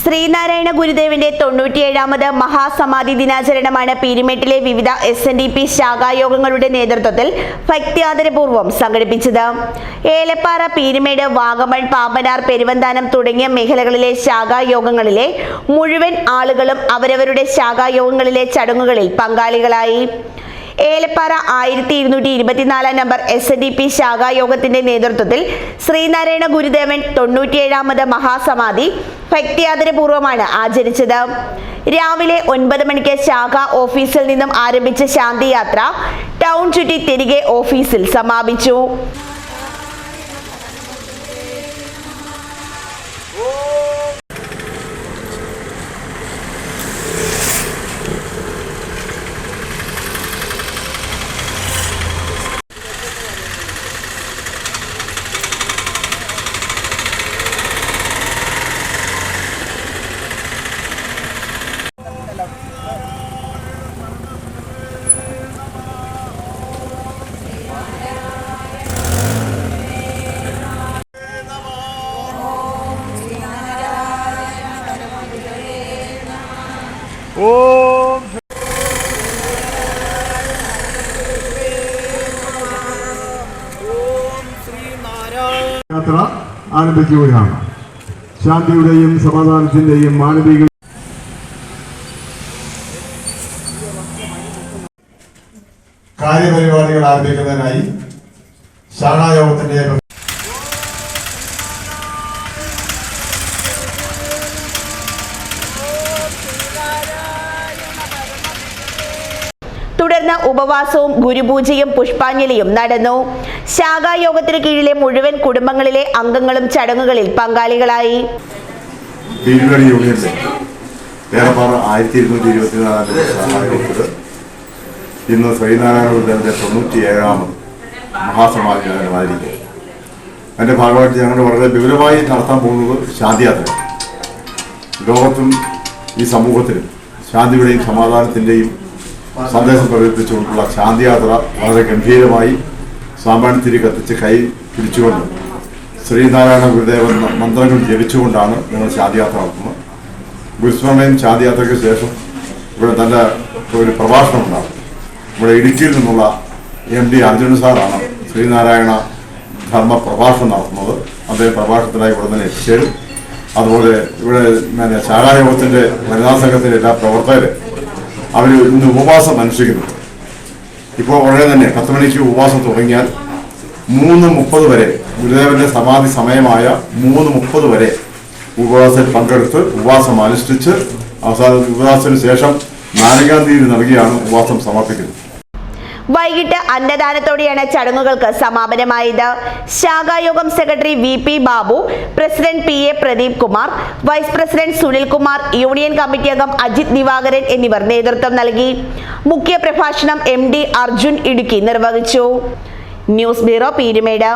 ശ്രീനാരായണ ഗുരുദേവന്റെ തൊണ്ണൂറ്റിയേഴാമത് മഹാസമാധി ദിനാചരണമാണ് പീരുമേട്ടിലെ വിവിധ എസ് എൻ ഡി പി ശാഖായോഗങ്ങളുടെ നേതൃത്വത്തിൽ ഭക്തിയാദരപൂർവം സംഘടിപ്പിച്ചത്. ഏലപ്പാറ പീരുമേട് വാഗമൺ പാമ്പനാർ പെരുവന്താനം തുടങ്ങിയ മേഖലകളിലെ ശാഖായോഗങ്ങളിലെ മുഴുവൻ ആളുകളും അവരവരുടെ ശാഖായോഗങ്ങളിലെ ചടങ്ങുകളിൽ പങ്കാളികളായി. ഏലപ്പാറ ആയിരത്തി ഇരുന്നൂറ്റി ഇരുപത്തിനാലാം നമ്പർ എസ് ഡി പി ശാഖായോഗത്തിന്റെ നേതൃത്വത്തിൽ ശ്രീനാരായണ ഗുരുദേവൻ തൊണ്ണൂറ്റിയേഴാമത് മഹാസമാധി ഭക്തിയാദരപൂർവമാണ് ആചരിച്ചത്. രാവിലെ ഒൻപത് മണിക്ക് ശാഖ ഓഫീസിൽ നിന്നും ആരംഭിച്ച ശാന്തിയാത്ര ടൗൺ ചുറ്റി തിരികെ ഓഫീസിൽ സമാപിച്ചു. ഓം യാത്ര ആരംഭിക്കുകയാണ്. ശാന്തിയുടെയും സമാധാനത്തിന്റെയും മാനവിക കാര്യപരിപാടികൾ ആരംഭിക്കുന്നതിനായി ശാഖായോഗത്തിന്റെ തുടർന്ന് ഉപവാസവും ഗുരുപൂജയും പുഷ്പാഞ്ജലിയും നടന്നു. ശാഖായോഗത്തിന് കീഴിലെ മുഴുവൻ കുടുംബങ്ങളിലെ അംഗങ്ങളും ചടങ്ങുകളിൽ പങ്കാളികളായി. ഇന്ന് ശ്രീനാരായണ തൊണ്ണൂറ്റി ഏഴാമത് മഹാസമാധിമായിരിക്കും അതിന്റെ ഭാഗമായിട്ട് ഞങ്ങൾ വളരെ വിപുലമായി നടത്താൻ പോകുന്നത് ശാന്തിയാത്ര ലോകത്തും ഈ സമൂഹത്തിലും ശാന്തിയുടെയും സമാധാനത്തിന്റെയും സന്ദേശം പ്രകടിപ്പിച്ചുകൊണ്ടുള്ള ശാന്തിയാത്ര വളരെ ഗംഭീരമായി സാമ്പാണിത്തിരി കത്തിച്ച് കൈ പിടിച്ചുകൊണ്ട് ശ്രീനാരായണ ഗുരുദേവൻ മന്ത്രങ്ങൾ ജപിച്ചുകൊണ്ടാണ് ഞങ്ങൾ ശാന്തിയാത്ര നടത്തുന്നത്. ഗുരുസ്മരണയും ശാന്തിയാത്രയ്ക്ക് ശേഷം ഇവിടെ നല്ല ഒരു പ്രഭാഷണം ഉണ്ടാകും. ഇവിടെ ഇടുക്കിയിൽ നിന്നുള്ള എം ഡി അർജുന സാറാണ് ശ്രീനാരായണ ധർമ്മ പ്രഭാഷണം നടത്തുന്നത്. അദ്ദേഹം പ്രഭാഷണത്തിനായി ഇവിടെ തന്നെ എത്തിച്ചേരും. അതുപോലെ ഇവിടെ പിന്നെ ശാഖായോഗത്തിന്റെ വനിതാ സംഘത്തിന്റെ എല്ലാ പ്രവർത്തകര് അവർ ഇന്ന് ഉപവാസം അനുഷ്ഠിക്കുന്നുണ്ട് ഇപ്പോൾ ഉടനെ തന്നെ പത്ത് മണിക്ക് ഉപവാസം തുടങ്ങിയാൽ മൂന്ന് മുപ്പത് വരെ ഗുരുദേവന്റെ സമാധി സമയമായ മൂന്ന് മുപ്പത് വരെ ഉപവാസത്തിൽ പങ്കെടുത്ത് ഉപവാസം അനുഷ്ഠിച്ച് അവസാന ഉപവാസത്തിന് ശേഷം നാലാം തീയതി നൽകിയാണ് ഉപവാസം സമർപ്പിക്കുന്നത്. വൈകിട്ട് അന്നദാനത്തോടെയാണ് ചടങ്ങുകൾക്ക് സമാപനമായത്. ശാഖായോഗം secretary V P Babu president P Pradeep Kumar vice president Sunil Kumar union committee അംഗം അജിത് ദിവാകരൻ എന്നിവർ നേതൃത്വം നൽകി. മുഖ്യ പ്രഭാഷണം എം ഡി അർജുൻ ഇടുക്കി നിർവഹിച്ചു. News bureau Peermade.